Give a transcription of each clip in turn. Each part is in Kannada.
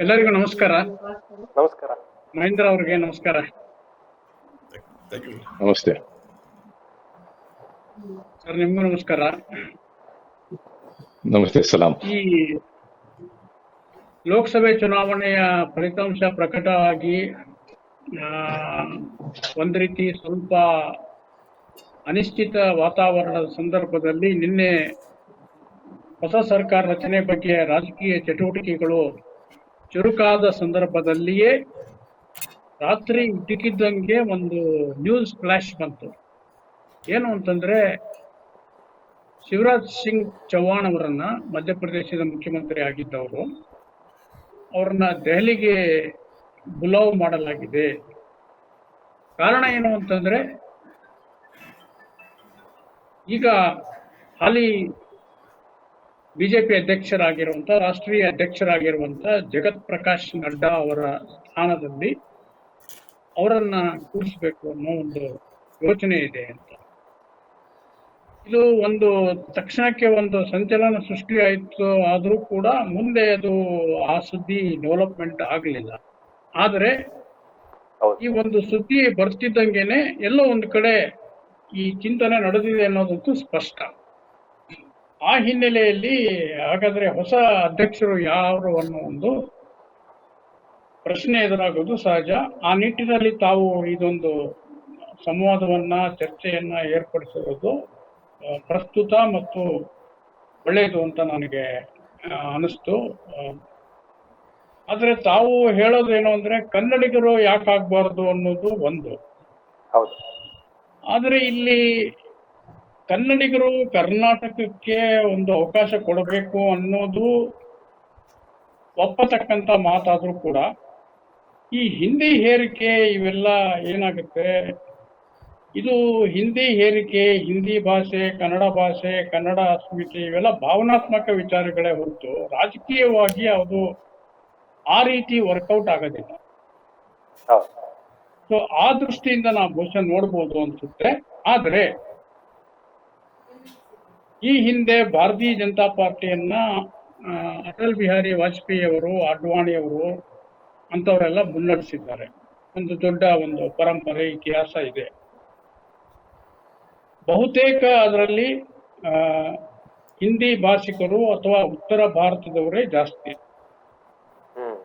ಎಲ್ಲರಿಗೂ ನಮಸ್ಕಾರ. ನಮಸ್ಕಾರ. ಮಹೇಂದ್ರ ಅವ್ರಿಗೆ ನಮಸ್ಕಾರ. ನಮಸ್ತೆ. ಸರ್ ನಿಮ್ಗೂ ನಮಸ್ಕಾರ. ನಮಸ್ತೆ ಸಲಾಂ. ಈ ಲೋಕಸಭೆ ಚುನಾವಣೆಯ ಫಲಿತಾಂಶ ಪ್ರಕಟವಾಗಿ ಒಂದ್ ರೀತಿ ಸ್ವಲ್ಪ ಅನಿಶ್ಚಿತ ವಾತಾವರಣದ ಸಂದರ್ಭದಲ್ಲಿ ನಿನ್ನೆ ಹೊಸ ಸರ್ಕಾರ ರಚನೆ ಬಗ್ಗೆ ರಾಜಕೀಯ ಚಟುವಟಿಕೆಗಳು ಚುರುಕಾದ ಸಂದರ್ಭದಲ್ಲಿಯೇ ರಾತ್ರಿ ಇದ್ದಕ್ಕಿದ್ದಂಗೆ ಒಂದು ನ್ಯೂಸ್ ಫ್ಲಾಶ್ ಬಂತು. ಏನು ಅಂತಂದ್ರೆ ಶಿವರಾಜ್ ಸಿಂಗ್ ಚೌಹಾಣ್ ಅವರನ್ನ ಮಧ್ಯಪ್ರದೇಶದ ಮುಖ್ಯಮಂತ್ರಿ ಆಗಿದ್ದವರು, ಅವ್ರನ್ನ ದೆಹಲಿಗೆ ಬುಲಾವ್ ಮಾಡಲಾಗಿದೆ. ಕಾರಣ ಏನು ಅಂತಂದ್ರೆ ಈಗ ಹಾಲಿ ಬಿಜೆಪಿ ಅಧ್ಯಕ್ಷರಾಗಿರುವಂತ ರಾಷ್ಟ್ರೀಯ ಅಧ್ಯಕ್ಷರಾಗಿರುವಂತ ಜಗತ್ ಪ್ರಕಾಶ್ ನಡ್ಡಾ ಅವರ ಸ್ಥಾನದಲ್ಲಿ ಅವರನ್ನ ಕೂರಿಸಬೇಕು ಅನ್ನೋ ಒಂದು ಯೋಚನೆ ಇದೆ ಅಂತ. ಇದು ಒಂದು ತಕ್ಷಣಕ್ಕೆ ಒಂದು ಸಂಚಲನ ಸೃಷ್ಟಿ ಆಯಿತು ಆದ್ರೂ ಕೂಡ ಮುಂದೆ ಅದು ಆ ಸುದ್ದಿ ಡೆವಲಪ್ಮೆಂಟ್ ಆಗಲಿಲ್ಲ. ಆದರೆ ಈ ಒಂದು ಸುದ್ದಿ ಬರ್ತಿದ್ದಂಗೆನೆ ಎಲ್ಲೋ ಒಂದು ಕಡೆ ಈ ಚಿಂತನೆ ನಡೆದಿದೆ ಅನ್ನೋದಂತೂ ಸ್ಪಷ್ಟ. ಆ ಹಿನ್ನೆಲೆಯಲ್ಲಿ ಹಾಗಾದ್ರೆ ಹೊಸ ಅಧ್ಯಕ್ಷರು ಯಾರು ಅನ್ನೋ ಒಂದು ಪ್ರಶ್ನೆ ಎದುರಾಗೋದು ಸಹಜ. ಆ ನಿಟ್ಟಿನಲ್ಲಿ ತಾವು ಇದೊಂದು ಸಂವಾದವನ್ನ ಚರ್ಚೆಯನ್ನ ಏರ್ಪಡಿಸಿರೋದು ಪ್ರಸ್ತುತ ಮತ್ತು ಒಳ್ಳೆಯದು ಅಂತ ನನಗೆ ಅನಿಸ್ತು. ಆದರೆ ತಾವು ಹೇಳೋದೇನು ಅಂದ್ರೆ ಕನ್ನಡಿಗರು ಯಾಕೆ ಆಗ್ಬಾರ್ದು ಅನ್ನೋದು ಒಂದು. ಹೌದು. ಆದರೆ ಇಲ್ಲಿ ಕನ್ನಡಿಗರು ಕರ್ನಾಟಕಕ್ಕೆ ಒಂದು ಅವಕಾಶ ಕೊಡಬೇಕು ಅನ್ನೋದು ಒಪ್ಪತಕ್ಕಂತ ಮಾತಾದ್ರೂ ಕೂಡ ಈ ಹಿಂದಿ ಹೇರಿಕೆ ಇವೆಲ್ಲ ಏನಾಗುತ್ತೆ? ಇದು ಹಿಂದಿ ಹೇರಿಕೆ ಹಿಂದಿ ಭಾಷೆ ಕನ್ನಡ ಭಾಷೆ ಕನ್ನಡ ಅಸ್ಮಿತೆ ಇವೆಲ್ಲ ಭಾವನಾತ್ಮಕ ವಿಚಾರಗಳೇ ಹೊರತು ರಾಜಕೀಯವಾಗಿ ಅದು ಆ ರೀತಿ ವರ್ಕೌಟ್ ಆಗೋದಿಲ್ಲ. ಸೊ ಆ ದೃಷ್ಟಿಯಿಂದ ನಾವು ಬಹುಶಃ ನೋಡ್ಬೋದು ಅನ್ಸುತ್ತೆ. ಆದ್ರೆ ಈ ಹಿಂದೆ ಭಾರತೀಯ ಜನತಾ ಪಾರ್ಟಿಯನ್ನ ಅಟಲ್ ಬಿಹಾರಿ ವಾಜಪೇಯಿ ಅವರು ಅಡ್ವಾಣಿ ಅವರು ಅಂತವರೆಲ್ಲ ಮುನ್ನಡೆಸಿದ್ದಾರೆ. ಒಂದು ದೊಡ್ಡ ಒಂದು ಪರಂಪರೆ, ಇತಿಹಾಸ ಇದೆ. ಬಹುತೇಕ ಅದರಲ್ಲಿ ಹಿಂದಿ ಭಾಷಿಕರು ಅಥವಾ ಉತ್ತರ ಭಾರತದವರೇ ಜಾಸ್ತಿ.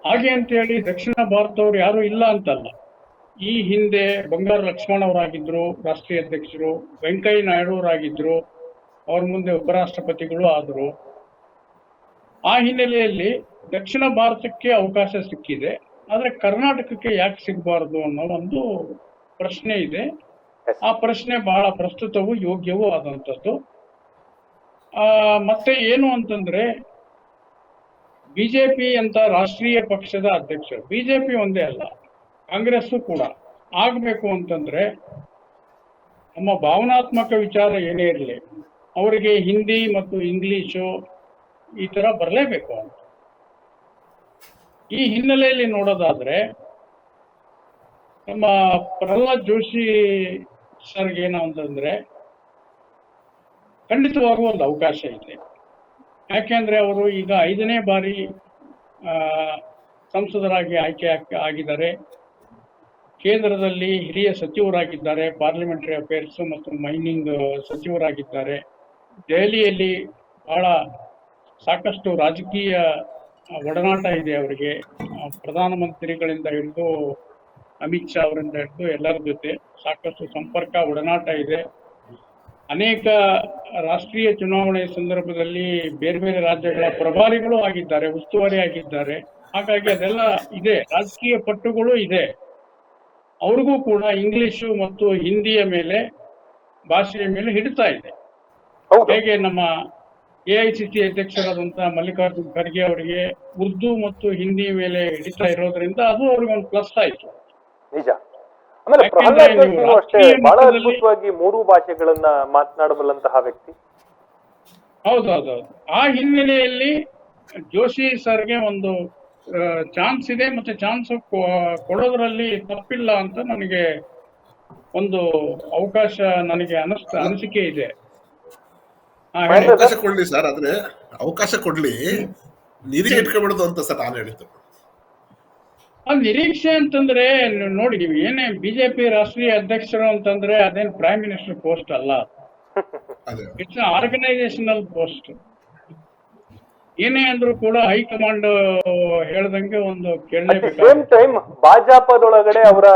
ಹಾಗೆ ಅಂತ ಹೇಳಿ ದಕ್ಷಿಣ ಭಾರತದವರು ಯಾರು ಇಲ್ಲ ಅಂತಲ್ಲ. ಈ ಹಿಂದೆ ಬಂಗಾರ ಲಕ್ಷ್ಮಣ್ ಅವರಾಗಿದ್ರು, ರಾಷ್ಟ್ರೀಯ ಅಧ್ಯಕ್ಷರು, ವೆಂಕಯ್ಯ ನಾಯ್ಡು ಅವರಾಗಿದ್ರು ಅವ್ರ ಮುಂದೆ ಉಪರಾಷ್ಟ್ರಪತಿಗಳು ಆದರು. ಆ ಹಿನ್ನೆಲೆಯಲ್ಲಿ ದಕ್ಷಿಣ ಭಾರತಕ್ಕೆ ಅವಕಾಶ ಸಿಕ್ಕಿದೆ. ಆದ್ರೆ ಕರ್ನಾಟಕಕ್ಕೆ ಯಾಕೆ ಸಿಗಬಾರದು ಅನ್ನೋ ಒಂದು ಪ್ರಶ್ನೆ ಇದೆ. ಆ ಪ್ರಶ್ನೆ ಬಹಳ ಪ್ರಸ್ತುತವೂ ಯೋಗ್ಯವೂ ಆದಂಥದ್ದು. ಆ ಮತ್ತೆ ಏನು ಅಂತಂದ್ರೆ ಬಿಜೆಪಿ ಅಂತ ರಾಷ್ಟ್ರೀಯ ಪಕ್ಷದ ಅಧ್ಯಕ್ಷರು ಬಿಜೆಪಿ ಒಂದೇ ಅಲ್ಲ ಕಾಂಗ್ರೆಸ್ಸು ಕೂಡ ಆಗ್ಬೇಕು ಅಂತಂದ್ರೆ ನಮ್ಮ ಭಾವನಾತ್ಮಕ ವಿಚಾರ ಏನೇ ಇರಲಿ ಅವರಿಗೆ ಹಿಂದಿ ಮತ್ತು ಇಂಗ್ಲಿಷು ಈ ತರ ಬರಲೇಬೇಕು ಅಂತ. ಈ ಹಿನ್ನೆಲೆಯಲ್ಲಿ ನೋಡೋದಾದ್ರೆ ನಮ್ಮ ಪ್ರಹ್ಲಾದ್ ಜೋಶಿ ಸರ್ಗೆ ಏನು ಅಂತಂದರೆ ಖಂಡಿತವಾಗೂ ಒಂದು ಅವಕಾಶ ಇದೆ. ಯಾಕೆಂದ್ರೆ ಅವರು ಈಗ ಐದನೇ ಬಾರಿ ಸಂಸದರಾಗಿ ಆಯ್ಕೆ ಆಗ್- ಆಗಿದ್ದಾರೆ. ಕೇಂದ್ರದಲ್ಲಿ ಹಿರಿಯ ಸಚಿವರಾಗಿದ್ದಾರೆ ಪಾರ್ಲಿಮೆಂಟರಿ ಅಫೇರ್ಸ್ ಮತ್ತು ಮೈನಿಂಗ್ ಸಚಿವರಾಗಿದ್ದಾರೆ. ದೆಹಲಿಯಲ್ಲಿ ಬಹಳ ಸಾಕಷ್ಟು ರಾಜಕೀಯ ಒಡನಾಟ ಇದೆ ಅವರಿಗೆ. ಪ್ರಧಾನಮಂತ್ರಿಗಳಿಂದ ಹಿಡಿದು ಅಮಿತ್ ಶಾ ಅವರಿಂದ ಹಿಡಿದು ಎಲ್ಲರ ಜೊತೆ ಸಾಕಷ್ಟು ಸಂಪರ್ಕ, ಒಡನಾಟ ಇದೆ. ಅನೇಕ ರಾಷ್ಟ್ರೀಯ ಚುನಾವಣೆ ಸಂದರ್ಭದಲ್ಲಿ ಬೇರೆ ಬೇರೆ ರಾಜ್ಯಗಳ ಪ್ರಭಾರಿಗಳು ಆಗಿದ್ದಾರೆ, ಉಸ್ತುವಾರಿ ಆಗಿದ್ದಾರೆ. ಹಾಗಾಗಿ ಅದೆಲ್ಲ ಇದೆ, ರಾಜಕೀಯ ಪಟ್ಟುಗಳು ಇದೆ. ಅವ್ರಿಗೂ ಕೂಡ ಇಂಗ್ಲಿಷು ಮತ್ತು ಹಿಂದಿಯ ಮೇಲೆ, ಭಾಷೆಯ ಮೇಲೆ ಹಿಡಿತಾ ಇದೆ. ಹೇಗೆ ನಮ್ಮ ಎಐಸಿಸಿ ಅಧ್ಯಕ್ಷರಾದಂತಹ ಮಲ್ಲಿಕಾರ್ಜುನ್ ಖರ್ಗೆ ಅವರಿಗೆ ಉರ್ದು ಮತ್ತು ಹಿಂದಿ ಮೇಲೆ ಹಿಡಿತಾ ಇರೋದ್ರಿಂದ ಅದು ಅವ್ರಿಗೆ ಒಂದು ಪ್ಲಸ್ ಆಯ್ತು. ನಿಜ. ಆಮೇಲೆ ಪ್ರಹ್ಲಾದ್ ಅಷ್ಟೇ ಬಹಳ ಅದ್ಭುತವಾಗಿ ಮೂರು ಭಾಷೆಗಳನ್ನ ಮಾತನಾಡಬಲ್ಲಂತಹ ವ್ಯಕ್ತಿ. ಹೌದೌದೌದು ಆ ಹಿನ್ನೆಲೆಯಲ್ಲಿ ಜೋಶಿ ಸರ್ಗೆ ಒಂದು ಚಾನ್ಸ್ ಇದೆ ಮತ್ತೆ ಚಾನ್ಸ್ ಕೊಡೋದ್ರಲ್ಲಿ ತಪ್ಪಿಲ್ಲ ಅಂತ ನನಗೆ ಒಂದು ಅವಕಾಶ ನನಗೆ ಅನಿಸ್ತ ಅನಿಸಿಕೆ ಇದೆ. ಅವಕಾಶ ಕೊಡ್ಲಿ ಸರ್ ಆದ್ರೆ ಅವಕಾಶ ಕೊಡ್ಲಿ. ನಿರೀಕ್ಷೆ ಇಟ್ಕೊಬಿಡುದು ಅಂತ ಸರ್ ನಾನು ಹೇಳಿದ್ದು. ಆ ನಿರೀಕ್ಷೆ ಅಂತಂದ್ರೆ ನೋಡಿ ನೀವು ಏನೇ ಬಿಜೆಪಿ ರಾಷ್ಟ್ರೀಯ ಅಧ್ಯಕ್ಷರು ಅಂತಂದ್ರೆ ಅದೇನ್ ಪ್ರೈಮ್ ಮಿನಿಸ್ಟರ್ ಪೋಸ್ಟ್ ಅಲ್ಲ. ಇಟ್ಸ್ ಆರ್ಗನೈಸೇಷನಲ್ ಪೋಸ್ಟ್ ಏನೇ ಅಂದ್ರೂ ಕೂಡ ಹೈಕಮಾಂಡ್ ಹೇಳ್ದಂಗೆ ಒಂದು ಸೇಮ್ ಟೈಮ್ ಭಾಜಪದೊಳಗಡೆ ಅವರ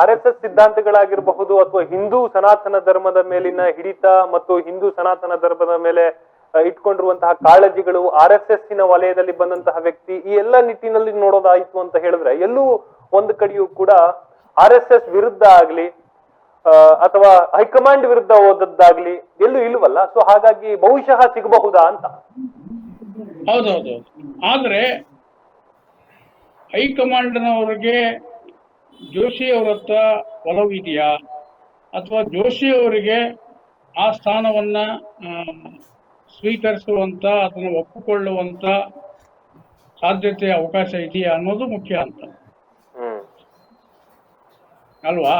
ಆರ್ ಎಸ್ ಎಸ್ ಸಿದ್ಧಾಂತಗಳಾಗಿರಬಹುದು ಅಥವಾ ಹಿಂದೂ ಸನಾತನ ಧರ್ಮದ ಮೇಲಿನ ಹಿಡಿತ ಮತ್ತು ಹಿಂದೂ ಸನಾತನ ಧರ್ಮದ ಮೇಲೆ ಇಟ್ಕೊಂಡಿರುವಂತಹ ಕಾಳಜಿಗಳು ಆರ್ ಎಸ್ ಎಸ್ನ ವಲಯದಲ್ಲಿ ಬಂದಂತಹ ವ್ಯಕ್ತಿ ಈ ಎಲ್ಲ ನಿಟ್ಟಿನಲ್ಲಿ ನೋಡೋದಾಯ್ತು ಅಂತ ಹೇಳಿದ್ರೆ ಎಲ್ಲೂ ಒಂದು ಕಡೆಯೂ ಕೂಡ ಆರ್ ಎಸ್ ಎಸ್ ವಿರುದ್ಧ ಆಗ್ಲಿ ಅಥವಾ ಹೈಕಮಾಂಡ್ ವಿರುದ್ಧ ಹೋದದ್ದಾಗ್ಲಿ ಎಲ್ಲೂ ಇಲ್ವಲ್ಲ? ಸೊ ಹಾಗಾಗಿ ಬಹುಶಃ ಸಿಗಬಹುದಾ ಅಂತ. ಹೌದೌದು. ಆದ್ರೆ ಹೈಕಮಾಂಡ್ನವರಿಗೆ ಜೋಶಿ ಅವರ ಹತ್ರ ಇದೆಯಾ? ಅಥವಾ ಜೋಶಿ ಅವರಿಗೆ ಆ ಸ್ಥಾನವನ್ನ ಸ್ವೀಕರಿಸುವಂತ ಅದನ್ನ ಒಪ್ಪಿಕೊಳ್ಳುವಂತ ಸಾಧ್ಯತೆ ಅವಕಾಶ ಇದೆಯಾ ಅನ್ನೋದು ಮುಖ್ಯ ಅಂತ. ಅಲ್ವಾ?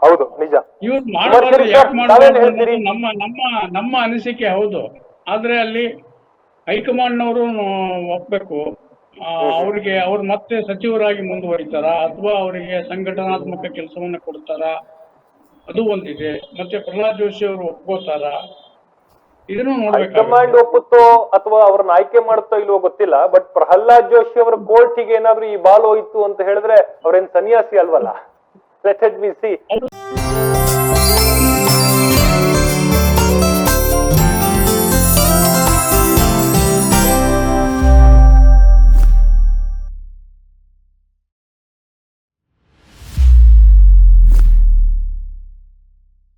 ಹೌದು ನಿಜ. ಇವ್ರು ಮಾಡಬಾರ್ದು ಯಾಕೆ ಮಾಡಬಾರ್ದು ನಮ್ಮ ನಮ್ಮ ನಮ್ಮ ಅನಿಸಿಕೆ ಹೌದು. ಆದ್ರೆ ಅಲ್ಲಿ ಹೈಕಮಾಂಡ್ನವರು ಒಪ್ಬೇಕು. ಒಪ್ಪಬೇಕು ಅವ್ರಿಗೆ ಅವ್ರು ಮತ್ತೆ ಸಚಿವರಾಗಿ ಮುಂದುವರಿತಾರ? ಅಥವಾ ಅವರಿಗೆ ಸಂಘಟನಾತ್ಮಕ ಕೆಲಸವನ್ನ ಕೊಡ್ತಾರ? ಅದು ಒಂದಿದೆ. ಮತ್ತೆ ಪ್ರಹ್ಲಾದ್ ಜೋಶಿ ಅವರು ಒಪ್ಕೋತಾರ? ಇದನ್ನು ಹೈಕಮಾಂಡ್ ಒಪ್ಪುತ್ತೋ ಅಥವಾ ಅವ್ರನ್ನ ಆಯ್ಕೆ ಮಾಡುತ್ತೋ ಇಲ್ವೋ ಗೊತ್ತಿಲ್ಲ ಬಟ್ ಪ್ರಹ್ಲಾದ್ ಜೋಶಿ ಅವರ ಕೋರ್ಟಿಗೆ ಏನಾದ್ರೂ ಈ ಬಾಲ್ ಹೋಯ್ತು ಅಂತ ಹೇಳಿದ್ರೆ ಅವ್ರೇನ್ ಸನ್ಯಾಸಿ ಅಲ್ವಲ್ಲ? Let B C